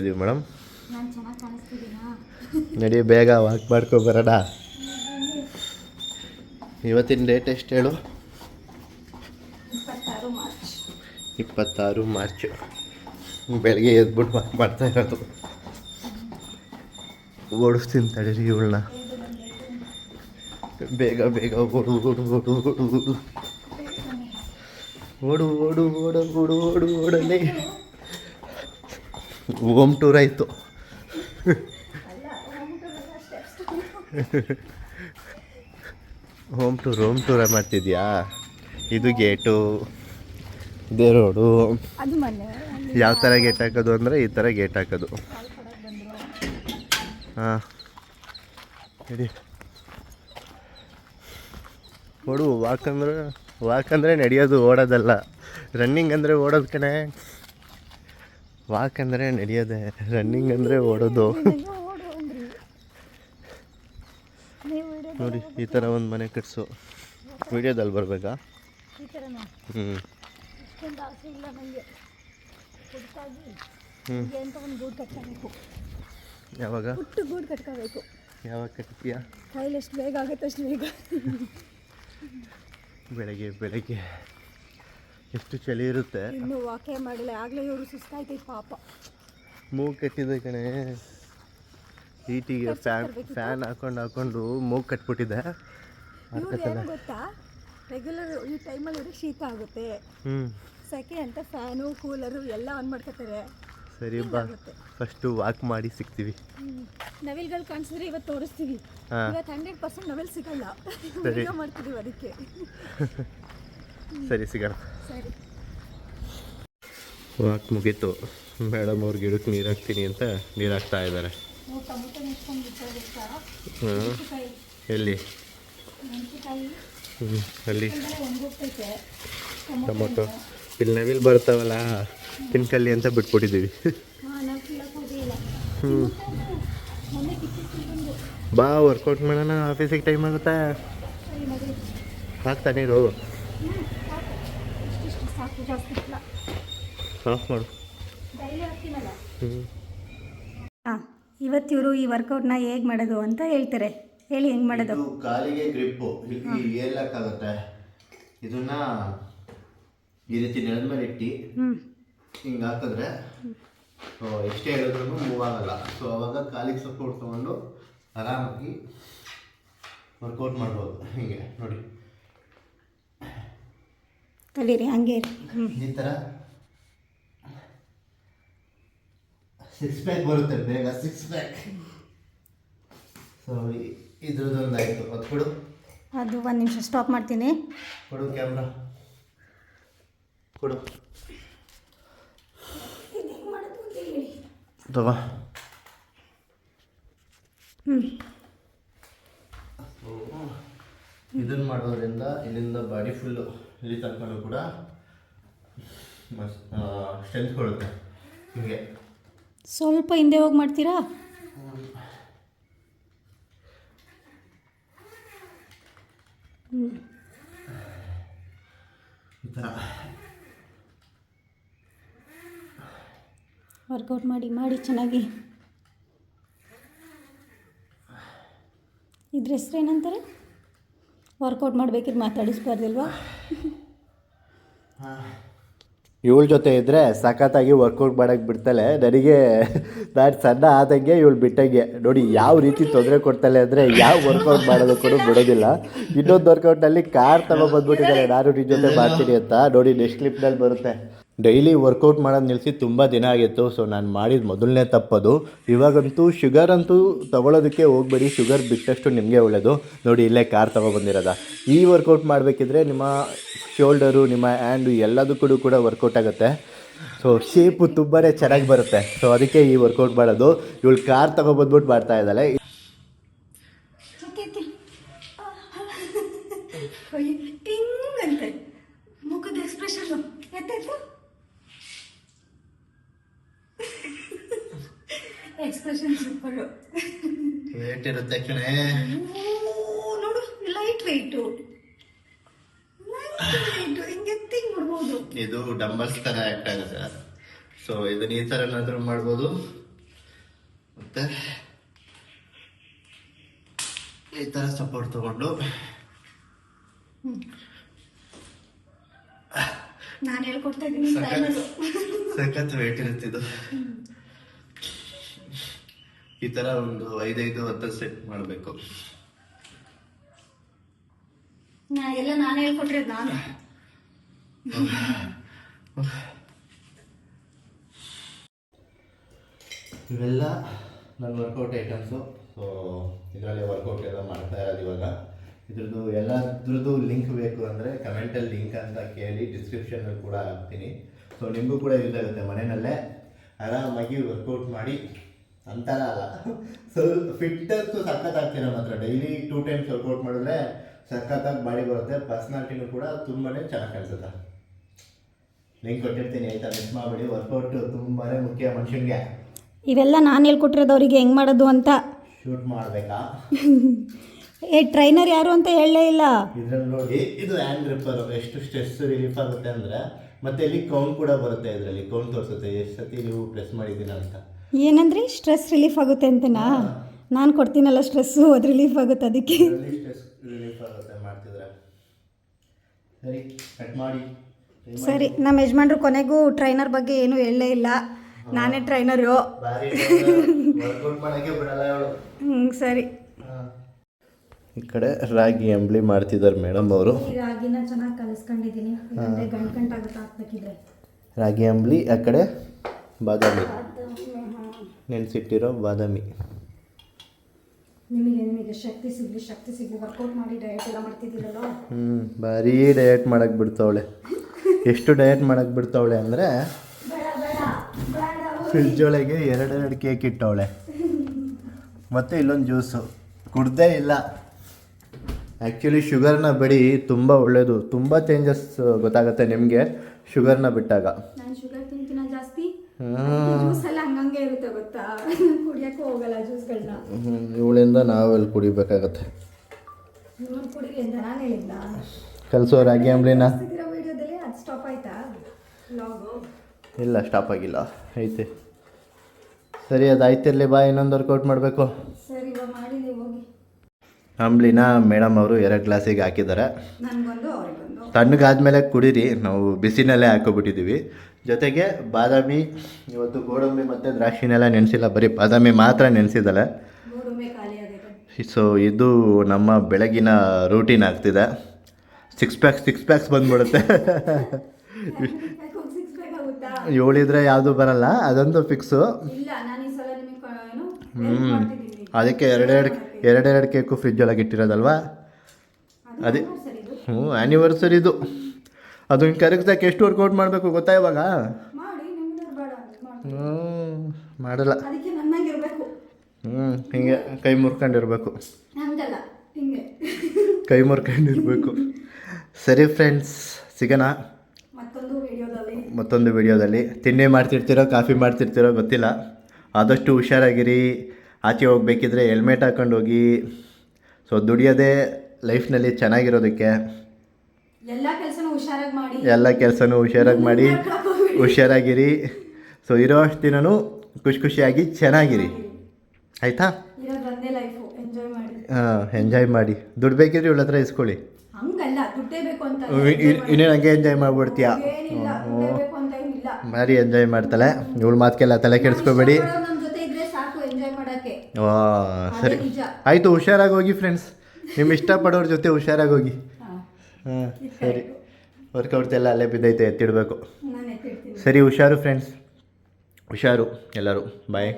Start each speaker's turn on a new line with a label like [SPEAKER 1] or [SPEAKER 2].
[SPEAKER 1] ಇದ್ದೀವಿ ಮೇಡಮ್. ನಡಿ ಬೇಗ ವಾಕ್ ಮಾಡ್ಕೊ ಬರೋಣ. ಇವತ್ತಿನ ಡೇಟ್ ಎಷ್ಟು ಹೇಳು?
[SPEAKER 2] ಇಪ್ಪತ್ತಾರು ಮಾರ್ಚ್.
[SPEAKER 1] ಇಪ್ಪತ್ತಾರು ಮಾರ್ಚ್. ಬೆಳಗ್ಗೆ ಎದ್ಬಿಟ್ಟು ವಾಕ್ ಮಾಡ್ತಾ ಇರೋದು. ಓಡಿಸ್ತೀನಿ ತಡೀರಿ ಇವಳನ್ನ. ಬೇಗ ಬೇಗ ಓಡು ಓಡು ಓಡು ಓಡು ಓಡು. ಓಡು ಓಡು ಓಡು ಓಡು ಓಡು ಓಡಲೇ. ಹೋಮ್ ಟೂರ್ ಆಯಿತು. ಹೋಮ್ ಟೂರ್ ಹೋಮ್ ಟೂರ ಮಾಡ್ತಿದ್ಯಾ? ಇದು ಗೇಟು ಇದೇ ರೋಡು ಯಾವ ಥರ ಗೇಟ್ ಹಾಕೋದು ಅಂದರೆ ಈ ಥರ ಗೇಟ್ ಹಾಕೋದು. ಹಾಂ. ನಡಿ ಓಡು ವಾಕ್ ಅಂದ್ರೆ ವಾಕ್ ಅಂದರೆ ನಡೆಯೋದು ಓಡೋದಲ್ಲ. ರನ್ನಿಂಗ್ ಅಂದರೆ ಓಡೋದು ಕಣೆ. ವಾಕ್ ಅಂದರೆ ನಡೆಯೋದೆ ರನ್ನಿಂಗ್ ಅಂದರೆ ಓಡೋದು. ನೋಡಿ ಈ ಥರ ಒಂದು ಮನೆ ಕಟ್ಸು. ವಿಡಿಯೋದಲ್ಲಿ ಬರಬೇಕಾ? ಹ್ಞೂ ಹ್ಞೂ ಯಾವಾಗ?
[SPEAKER 2] ಗೂಡು ಕಟ್ಕೋಬೇಕು
[SPEAKER 1] ಯಾವಾಗ ಕಟ್ತೀಯಾ?
[SPEAKER 2] ಕೈಲಿ ಎಷ್ಟು ಬೇಗ ಆಗುತ್ತೆ ಅಷ್ಟು ಬೇಗ.
[SPEAKER 1] ಬೆಳಗ್ಗೆ ಬೆಳಗ್ಗೆ. ಎಷ್ಟು ಚಳಿ ಇರುತ್ತೆ.
[SPEAKER 2] ಇನ್ನು ವಾಕೆ ಮಾಡಿಲ್ಲ ಆಗಲೇ ಇವರು ಸುಸ್ತಾಯ್ತೈತೆ ಪಾಪ.
[SPEAKER 1] ಮೂಗು ಕಟ್ಟಿದೆ ಕಣೆ. ಹೀಟಿಗೆ ಫ್ಯಾನ್ ಫ್ಯಾನ್ ಹಾಕೊಂಡು ಹಾಕೊಂಡು ಮೂಗು ಕಟ್ಬಿಟ್ಟಿದೆ.
[SPEAKER 2] ಇವ್ರು ಏನು ಗೊತ್ತಾ? ರೆಗ್ಯುಲರ್ ಈ ಟೈಮಲ್ಲಿ ಇವ್ರಿಗೆ ಶೀತ ಆಗುತ್ತೆ.
[SPEAKER 1] ಹ್ಞೂ
[SPEAKER 2] ಸೆಕೆ ಅಂತ ಫ್ಯಾನು ಕೂಲರು ಎಲ್ಲ ಆನ್ ಮಾಡ್ಕೋತಾರೆ.
[SPEAKER 1] ಸರಿ ಬಾ. ಫಸ್ಟು ವಾಕ್ ಮಾಡಿ ಸಿಗ್ತೀವಿ.
[SPEAKER 2] ನವಿಲ್ಗಳು ಕಾಣಿಸಿದ್ರೆ ಇವತ್ತು ತೋರಿಸ್ತೀವಿ. ಇವತ್ತು ಹಂಡ್ರೆಡ್ ಪರ್ಸೆಂಟ್ ನವಿಲ್ ಸಿಗಲ್ಲ. ವಿಡಿಯೋ ಮಾಡ್ತಿದೀವಿ ಅದಕ್ಕೆ.
[SPEAKER 1] ಸರಿ ಸಿಗೋಣ.
[SPEAKER 2] ಸರಿ.
[SPEAKER 1] ವಾಕ್ ಮುಗೀತು. ಮೇಡಮ್ ಅವ್ರ ಗಿಡಕ್ಕೆ ನೀರು ಹಾಕ್ತೀನಿ ಅಂತ ನೀರು ಹಾಕ್ತಾ ಇದ್ದಾರೆ ಎಲ್ಲಿ? ಹ್ಞೂ ಅಲ್ಲಿ. ಟೊಮೊಟೊ ಇಲ್ಲಿ ನವಿಲ್ ಬರ್ತಾವಲ್ಲ ತಿನ್ಕಲ್ಲಿ ಅಂತ ಬಿಟ್ಬಿಟ್ಟಿದ್ದೀವಿ. ಹ್ಞೂ ಬಾ ವರ್ಕೌಟ್ ಮಾಡೋಣ ಆಫೀಸಿಗೆ ಟೈಮ್ ಆಗುತ್ತಾ?
[SPEAKER 2] ಹಾಕ್ತಾನೀರು
[SPEAKER 1] ಹಾಕ್ತಾ ನೀರು.
[SPEAKER 2] ಇಷ್ಟಿಷ್ಟು ಸಾಕು ಜಾಸ್ತಿ ಇಲ್ಲ.
[SPEAKER 1] ಸಾಫ್ ಮಾಡು. ಹ್ಞೂ
[SPEAKER 2] ಹಾಂ ಇವತ್ತಿವರು ಈ ವರ್ಕೌಟ್ನ ಹೇಗೆ ಮಾಡೋದು ಅಂತ ಹೇಳ್ತಾರೆ. ಹೇಳಿ ಹೆಂಗೆ ಮಾಡೋದು?
[SPEAKER 1] ಇದು ಕಾಲಿಗೆ ಗ್ರಿಪ್ಪು ಇಲ್ಲಿ ಏರ್ಲಕ್ಕಾಗುತ್ತೆ ಇದನ್ನ ಈ ರೀತಿ ನೆಲದ ಮೇಲೆ ಇಟ್ಟು
[SPEAKER 2] ಹ್ಞೂ
[SPEAKER 1] ಹಿಂಗೆ ಹಾಕಿದ್ರೆ ಸೊ ಎಷ್ಟೇ ಹೇಳಿದ್ರು ಮೂವ್ ಆಗಲ್ಲ. ಸೊ ಅವಾಗ ಕಾಲಿಗೆ ಸಪೋರ್ಟ್ ತೊಗೊಂಡು ಆರಾಮಾಗಿ ವರ್ಕೌಟ್ ಮಾಡ್ಬೋದು. ಹೀಗೆ ನೋಡಿ.
[SPEAKER 2] ತಡೀರಿ ಹಂಗೆ ಇರಿ. ಹ್ಞೂ
[SPEAKER 1] ಈ ಥರ ಸಿಕ್ಸ್ ಪ್ಯಾಕ್ ಬರುತ್ತೆ ಬೇಗ ಸಿಕ್ಸ್ ಪ್ಯಾಕ್ ಸೊ ಇದ್ರದ್ದೊಂದು ಆಯಿತು. ಅದು ಕೊಡು.
[SPEAKER 2] ಅದು ಒಂದು ನಿಮಿಷ ಸ್ಟಾಪ್ ಮಾಡ್ತೀನಿ.
[SPEAKER 1] ಕೊಡು ಕ್ಯಾಮ್ರಾ ಕೊಡು. ತಗೋ.
[SPEAKER 2] ಹ್ಞೂ
[SPEAKER 1] ಇದನ್ನ ಮಾಡೋದ್ರಿಂದ ಇಲ್ಲಿಂದ ಬಾಡಿ ಫುಲ್ಲು ಇಲ್ಲಿ ತಕ್ಕೊಂಡು ಕೂಡ ಸ್ಟ್ರೆಂತ್ ಕೊಡುತ್ತೆ. ಹಿಂಗೆ.
[SPEAKER 2] ಸ್ವಲ್ಪ ಹಿಂದೆ ಹೋಗಿ ಮಾಡ್ತೀರಾ? ಹ್ಞೂ
[SPEAKER 1] ಈ ಥರ.
[SPEAKER 2] ವರ್ಕೌಟ್ ಮಾಡಿ ಮಾಡಿ ಚೆನ್ನಾಗಿ. ಇದ್ರ ಹೆಸ್ರು ಏನಂತಾರೆ? ವರ್ಕೌಟ್ ಮಾಡಬೇಕಿದ್ರೆ ಮಾತಾಡಿಸ್ಬಾರ್ದಿಲ್ವಾ?
[SPEAKER 1] ಇವಳ ಜೊತೆ ಇದ್ದರೆ ಸಖತ್ತಾಗಿ ವರ್ಕೌಟ್ ಮಾಡೋಕ್ಕೆ ಬಿಡ್ತಾಳೆ. ನನಗೆ ನಾನು ಸಣ್ಣ ಆದಂಗೆ ಇವಳು ಬಿಟ್ಟಂಗೆ. ನೋಡಿ, ಯಾವ ರೀತಿ ತೊಂದರೆ ಕೊಡ್ತಾಳೆ ಅಂದರೆ ಯಾವ ವರ್ಕೌಟ್ ಮಾಡೋದು ಕೂಡ ಬಿಡೋದಿಲ್ಲ. ಇನ್ನೊಂದು ವರ್ಕೌಟ್ನಲ್ಲಿ ಕಾರ್ ತಗೊಬಂದ್ಬಿಟ್ಟಿದ್ದಾಳೆ ನಾನು ನಿನ್ನ ಜೊತೆ ಮಾಡ್ತೀನಿ ಅಂತ. ನೋಡಿ ನೆಕ್ಸ್ಟ್ ಕ್ಲಿಪ್ನಲ್ಲಿ ಬರುತ್ತೆ. ಡೈಲಿ ವರ್ಕೌಟ್ ಮಾಡೋದು ನಿಲ್ಲಿಸಿ ತುಂಬ ದಿನ ಆಗಿತ್ತು. ಸೊ ನಾನು ಮಾಡಿದ ಮೊದಲನೇ ತಪ್ಪದು. ಇವಾಗಂತೂ ಶುಗರ್ ಅಂತೂ ತಗೊಳ್ಳೋದಕ್ಕೆ ಹೋಗ್ಬೇಡಿ. ಶುಗರ್ ಬಿಟ್ಟಷ್ಟು ನಿಮಗೆ ಒಳ್ಳೆಯದು ನೋಡಿ, ಇಲ್ಲೇ ಕಾರ್ ತೊಗೊಬಂದಿರೋದ ಈ ವರ್ಕೌಟ್ ಮಾಡಬೇಕಿದ್ರೆ ನಿಮ್ಮ ಶೋಲ್ಡರು ನಿಮ್ಮ ಹ್ಯಾಂಡು ಎಲ್ಲದಕ್ಕೂ ಕೂಡ ವರ್ಕೌಟ್ ಆಗುತ್ತೆ. ಸೊ ಶೇಪು ತುಂಬಾ ಚೆನ್ನಾಗಿ ಬರುತ್ತೆ. ಸೊ ಅದಕ್ಕೆ ಈ ವರ್ಕೌಟ್ ಮಾಡೋದು. ಇವಳು ಕಾರ್ ತೊಗೊಬಂದ್ಬಿಟ್ಟು ಮಾಡ್ತಾ ಇದ್ದಾಳೆ.
[SPEAKER 2] ಮುಖದ ಎಕ್ಸ್ಪ್ರೆಷನ್ ಎತ್ತಾಯ್ತು? ಎಕ್ಸ್ಪ್ರೆಷನ್ ಸಿಂಪಲ್ಲು
[SPEAKER 1] ವೇಟ್ ಇರುತ್ತೆ ಕಣೆ.
[SPEAKER 2] ನೋಡು ಲೈಟ್ ವೆಯ್ಟು ಲೈಟ್ ವೆಯ್ಟು ಹಿಂಗೆ ಎತ್ತಿಂಗ್ ಮಾಡ್ಬೋದು
[SPEAKER 1] ಇದು ಡಂಬಲ್ಸ್ ಥರ ಆಕ್ಟ್ ಆಗುತ್ತೆ. ಸೊ ಇದನ್ನ ಈ ಥರ ಏನಾದರೂ ಮಾಡ್ಬೋದು. ಮತ್ತೆ ಈ ಥರ ಸಪೋರ್ಟ್ ತಗೊಂಡು.
[SPEAKER 2] ನಾನು ಹೇಳ್ಕೊಡ್ತಾ ಇದ್ದೀನಿ
[SPEAKER 1] ಸಖತ್ ವೇಟ್ ಇರುತ್ತಿದ್ದು ಈ ತರ ಒಂದು ಐದೈದು ಹತ್ತು ಸೆಟ್ ಮಾಡಬೇಕು.
[SPEAKER 2] ಎಲ್ಲ ನಾನು
[SPEAKER 1] ಇವೆಲ್ಲ ನನ್ನ ವರ್ಕೌಟ್ ಐಟಮ್ಸು ಸೊ ಇದರಲ್ಲಿ ವರ್ಕೌಟ್ ಎಲ್ಲ ಮಾಡ್ತಾ ಇರೋದು ಇವಾಗ. ಇದ್ರದ್ದು ಎಲ್ಲದ್ರದ್ದು ಲಿಂಕ್ ಬೇಕು ಅಂದರೆ ಕಮೆಂಟಲ್ಲಿ ಲಿಂಕ್ ಅಂತ ಕೇಳಿ ಡಿಸ್ಕ್ರಿಪ್ಷನಲ್ಲಿ ಕೂಡ ಹಾಕ್ತೀನಿ. ಸೊ ನಿಮಗೂ ಕೂಡ ಯೂಸ್ ಆಗುತ್ತೆ ಮನೆಯಲ್ಲೇ. ಆರಾಮಾಗಿ ವರ್ಕೌಟ್ ಮಾಡಿ ಅಂತರ ಅಲ್ಲ. ಸ್ವಲ್ಪ ಆಗ್ತೀನಿ ನಮ್ಮ ಮಾತ್ರ ಡೈಲಿ ಟೂ ಟೈಮ್ಸ್ ವರ್ಕೌಟ್ ಮಾಡಿದ್ರೆ ಸಖತ್ತಾಗಿ ಬಾಡಿ ಬರುತ್ತೆ. ಪರ್ಸ್ನಾಲಿಟಿನೂ ಕೂಡ ತುಂಬಾ ಚೆನ್ನಾಗಿ ಕಾಣಿಸುತ್ತೆ. ಲಿಂಕ್ ಕೊಟ್ಟಿರ್ತೀನಿ ಆಯ್ತಾ? ಮಿಸ್ ಮಾಡಬೇಡಿ ವರ್ಕೌಟ್ ತುಂಬಾ ಮುಖ್ಯ ಮನುಷ್ಯನಿಗೆ.
[SPEAKER 2] ಇವೆಲ್ಲ ನಾನು ಹೇಳ್ಕೊಟ್ಟಿರೋದು ಅವರಿಗೆ ಹೆಂಗೆ ಮಾಡೋದು ಅಂತ.
[SPEAKER 1] ಶೂಟ್ ಮಾಡಬೇಕಾ?
[SPEAKER 2] ಏ ಟ್ರೈನರ್ ಯಾರು ಅಂತ ಹೇಳಲೇ ಇಲ್ಲ.
[SPEAKER 1] ಇದ್ರಲ್ಲಿ ನೋಡಿ ಇದು ಹ್ಯಾಂಡ್ ರಿಪ್ಪರ್ ಎಷ್ಟು ಸ್ಟ್ರೆಸ್ ರಿಲೀಫ್ ಆಗುತ್ತೆ ಅಂದರೆ ಮತ್ತೆ ಇಲ್ಲಿ ಕೌಂಟ್ ಕೂಡ ಬರುತ್ತೆ ಇದರಲ್ಲಿ. ಕೌಂಟ್ ತೋರಿಸುತ್ತೆ. ಎಷ್ಟು ಸತಿ ನೀವು ಪ್ರೆಸ್ ಮಾಡಿದ್ದೀನ ಅಂತ.
[SPEAKER 2] ಏನಂದ್ರಿ? ಸ್ಟ್ರೆಸ್ ರಿಲೀಫ್ ಆಗುತ್ತೆ ಅಂತನಾ? ನಾನು ಕೊಡ್ತೀನಲ್ಲ ಸ್ಟ್ರೆಸ್ಸು ಅದು ರಿಲೀಫ್ ಆಗುತ್ತೆ ಅದಕ್ಕೆ?
[SPEAKER 1] ಸ್ಟ್ರೆಸ್ ರಿಲೀಫ್ ಆಗುತ್ತೆ ಮಾಡ್ತಿದ್ರೆ. ಸರಿ ಕಟ್ ಮಾಡಿ.
[SPEAKER 2] ಸರಿ ನಮ್ಮ ಯಜಮಾನ್ರು ಕೊನೆಗೂ ಟ್ರೈನರ್ ಬಗ್ಗೆ ಏನೂ ಹೇಳಲೇ ಇಲ್ಲ. ನಾನೇ ಟ್ರೈನರು
[SPEAKER 1] ಬಾರಿ ವರ್ಕೌಟ್ ಮಾಡೋಕ್ಕೆ ಬಿಡಲ್ಲ ಅವಳು
[SPEAKER 2] ಹ್ಞೂ ಸರಿ.
[SPEAKER 1] ಈ ಕಡೆ ರಾಗಿ ಅಂಬ್ಲಿ ಮಾಡ್ತಿದ್ದಾರೆ ಮೇಡಮ್ ಅವರು.
[SPEAKER 2] ರಾಗಿನ ಚೆನ್ನಾಗಿ ಕಲಿಸ್ಕೊಂಡಿದ್ದೀನಿ. ಇಲ್ಲಾಂದ್ರೆ ಗಂಟು ಗಂಟಾಗುತ್ತೆ ಹಾಕ್ಬೇಕಿದ್ರೆ
[SPEAKER 1] ರಾಗಿ ಅಂಬ್ಲಿ ಆ ಕಡೆ ಬಾದಾಮಿ. ನೆನೆಸಿಟ್ಟಿರೋ ಬಾದಾಮಿ.
[SPEAKER 2] ನಿಮಗೆ ನಿಮಗೆ ಶಕ್ತಿ ಸಿಗಲಿ ಶಕ್ತಿ ಸಿಗಲಿ ವರ್ಕೌಟ್ ಮಾಡಿ ಡಯಟ್ ಎಲ್ಲ ಮಾಡ್ತಿದ್ದೀರಲ್ಲ
[SPEAKER 1] ಹ್ಞೂ ಭಾರಿ ಡಯಟ್ ಮಾಡಕ್ಕೆ ಬಿಡ್ತಾವಳೆ. ಎಷ್ಟು ಡಯಟ್ ಮಾಡಕ್ಕೆ ಬಿಡ್ತಾವಳೆ ಅಂದರೆ
[SPEAKER 2] ಫ್ರಿಡ್ಜ್
[SPEAKER 1] ಫ್ರಿಜ್ ಒಳಗೆ ಎರಡೆರಡು ಕೇಕ್ ಇಟ್ಟವಳೆ. ಮತ್ತು ಇಲ್ಲೊಂದು ಜ್ಯೂಸು ಕುಡ್ದೇ ಇಲ್ಲ. ಆ್ಯಕ್ಚುಲಿ ಶುಗರ್ನ ಬಿಡಿ ತುಂಬ ಒಳ್ಳೆಯದು ತುಂಬ ಚೇಂಜಸ್ ಗೊತ್ತಾಗುತ್ತೆ ನಿಮಗೆ ಶುಗರ್ನ ಬಿಟ್ಟಾಗ.
[SPEAKER 2] ನಾನು ಗೊತ್ತಾ? ಕುಡಿಯಕ್ಕೆ ಹೋಗಲ್ಲ ಜ್ಯೂಸ್ಗಳನ್ನ.
[SPEAKER 1] ಇವಳಿಂದ ನಾವೆಲ್ಲಿ ಕುಡಿಬೇಕಾಗತ್ತೆ.
[SPEAKER 2] ನೀವು ಕುಡಿರಿ ಅಂತ ನಾನು ಹೇಳಿದ್ದ
[SPEAKER 1] ಕಲಿಸೋ ರಾಗಿ ಅಂಬ್ಲಿನ.
[SPEAKER 2] ಇರೋ ವಿಡಿಯೋದಲ್ಲಿ ಅದು ಸ್ಟಾಪ್ ಆಯ್ತಾ? ಲಾಗು
[SPEAKER 1] ಇಲ್ಲ ಸ್ಟಾಪ್ ಆಗಿಲ್ಲ. ಐತೆ. ಸರಿ ಅದು ಆಯ್ತಿರಲಿ ಬಾ ಇನ್ನೊಂದು ವರ್ಕೌಟ್ ಮಾಡಬೇಕು.
[SPEAKER 2] ಸರಿ ಇವಾಗ ಮಾಡಿದೀವಿ ಹೋಗಿ.
[SPEAKER 1] ಅಂಬ್ಲಿನ ಮೇಡಮ್ ಅವರು ಎರಡು ಗ್ಲಾಸಿಗೆ ಹಾಕಿದ್ದಾರೆ.
[SPEAKER 2] ನನಗೊಂದು ಅವ್ರಿಗೊಂದು.
[SPEAKER 1] ತಣ್ಣಗಾದ್ಮೇಲೆ ಕುಡೀರಿ. ನಾವು ಬಿಸಿನಲ್ಲೇ ಹಾಕೋಬಿಟ್ಟಿದ್ದೀವಿ ಜೊತೆಗೆ ಬಾದಾಮಿ ಇವತ್ತು ಗೋಡಂಬಿ ಮತ್ತು ದ್ರಾಕ್ಷಿನೆಲ್ಲ ನೆನೆಸಿಲ್ಲ ಬರೀ ಬಾದಾಮಿ ಮಾತ್ರ ನೆನೆಸಿದ್ದಾಳೆ ಸೊ ಇದು ನಮ್ಮ ಬೆಳಗಿನ ರೂಟೀನ್ ಆಗ್ತಿದೆ. ಸಿಕ್ಸ್ ಪ್ಯಾಕ್ಸ್ ಸಿಕ್ಸ್ ಪ್ಯಾಕ್ಸ್ ಬಂದ್ಬಿಡುತ್ತೆ.
[SPEAKER 2] ಪ್ಯಾಕ್
[SPEAKER 1] ಏಳಿದ್ರೆ ಯಾವುದು ಬರಲ್ಲ ಅದೊಂದು ಫಿಕ್ಸು ಹ್ಞೂ ಅದಕ್ಕೆ ಎರಡೆರಡು ಎರಡೆರಡು ಕೇಕು ಫ್ರಿಜ್ ಒಳಗೆ ಇಟ್ಟಿರೋದಲ್ವಾ? ಅದೇ ಹ್ಞೂ ಆ್ಯನಿವರ್ಸರಿದು ಅದನ್ನ ಕರಗ್ಸಕ್ಕೆ ಎಷ್ಟು ವರ್ಕೌಟ್ ಮಾಡಬೇಕು ಗೊತ್ತಾ ಇವಾಗ? ಹ್ಞೂ ಮಾಡಲ್ಲ. ಹ್ಞೂ ಹಿಂಗೆ ಕೈ ಮುರ್ಕೊಂಡಿರ್ಬೇಕು.
[SPEAKER 2] ಹಿಂಗೆ.
[SPEAKER 1] ಕೈ ಮುರ್ಕೊಂಡಿರ್ಬೇಕು. ಸರಿ ಫ್ರೆಂಡ್ಸ್ ಸಿಗೋಣ.
[SPEAKER 2] ಮತ್ತೊಂದು ವಿಡಿಯೋದಲ್ಲಿ
[SPEAKER 1] ತಿಂಡಿ ಮಾಡ್ತಿರ್ತೀರೋ ಕಾಫಿ ಮಾಡ್ತಿರ್ತೀರೋ ಗೊತ್ತಿಲ್ಲ. ಆದಷ್ಟು ಹುಷಾರಾಗಿರಿ. ಆಚೆ ಹೋಗ್ಬೇಕಿದ್ರೆ ಹೆಲ್ಮೆಟ್ ಹಾಕೊಂಡು ಹೋಗಿ ಸೊ ದುಡಿಯೋದೇ ಲೈಫ್ನಲ್ಲಿ ಚೆನ್ನಾಗಿರೋದಕ್ಕೆ.
[SPEAKER 2] ಎಲ್ಲ ಹುಷಾರಾಗಿ ಮಾಡಿ.
[SPEAKER 1] ಎಲ್ಲ ಕೆಲಸನೂ ಹುಷಾರಾಗಿ ಮಾಡಿ. ಹುಷಾರಾಗಿರಿ. ಸೊ ಇರೋ ಅಷ್ಟು ದಿನನೂ ಖುಷಿ ಖುಷಿಯಾಗಿ ಚೆನ್ನಾಗಿರಿ. ಆಯಿತಾ? ಹಾಂ ಎಂಜಾಯ್ ಮಾಡಿ. ದುಡ್ಡು ಬೇಕಿದ್ರೆ ಇವಳ ಹತ್ರ ಇಸ್ಕೊಳ್ಳಿ. ಇನ್ನೇನು ಹಂಗೆ ಎಂಜಾಯ್ ಮಾಡ್ಬಿಡ್ತೀಯ? ಭಾರಿ ಎಂಜಾಯ್ ಮಾಡ್ತಾಳೆ. ಇವಳು ಮಾತ್ಕೆಲ್ಲ ತಲೆ ಕೆಡಿಸ್ಕೋಬೇಡಿ. ಸರಿ. ಆಯಿತು ಹುಷಾರಾಗಿ ಹೋಗಿ ಫ್ರೆಂಡ್ಸ್ ನಿಮ್ಮ ಇಷ್ಟಪಡೋರ ಜೊತೆ ಹುಷಾರಾಗಿ ಹೋಗಿ.
[SPEAKER 2] ಹಾಂ.
[SPEAKER 1] ಸರಿ. ವರ್ಕೌಟ್ಸ್ ಎಲ್ಲ ಅಲ್ಲೇ ಬಿದ್ದೈತೆ ಎತ್ತಿಡಬೇಕು. ಸರಿ ಹುಷಾರು ಫ್ರೆಂಡ್ಸ್ ಹುಷಾರು ಎಲ್ಲರೂ.
[SPEAKER 2] ಬಾಯ್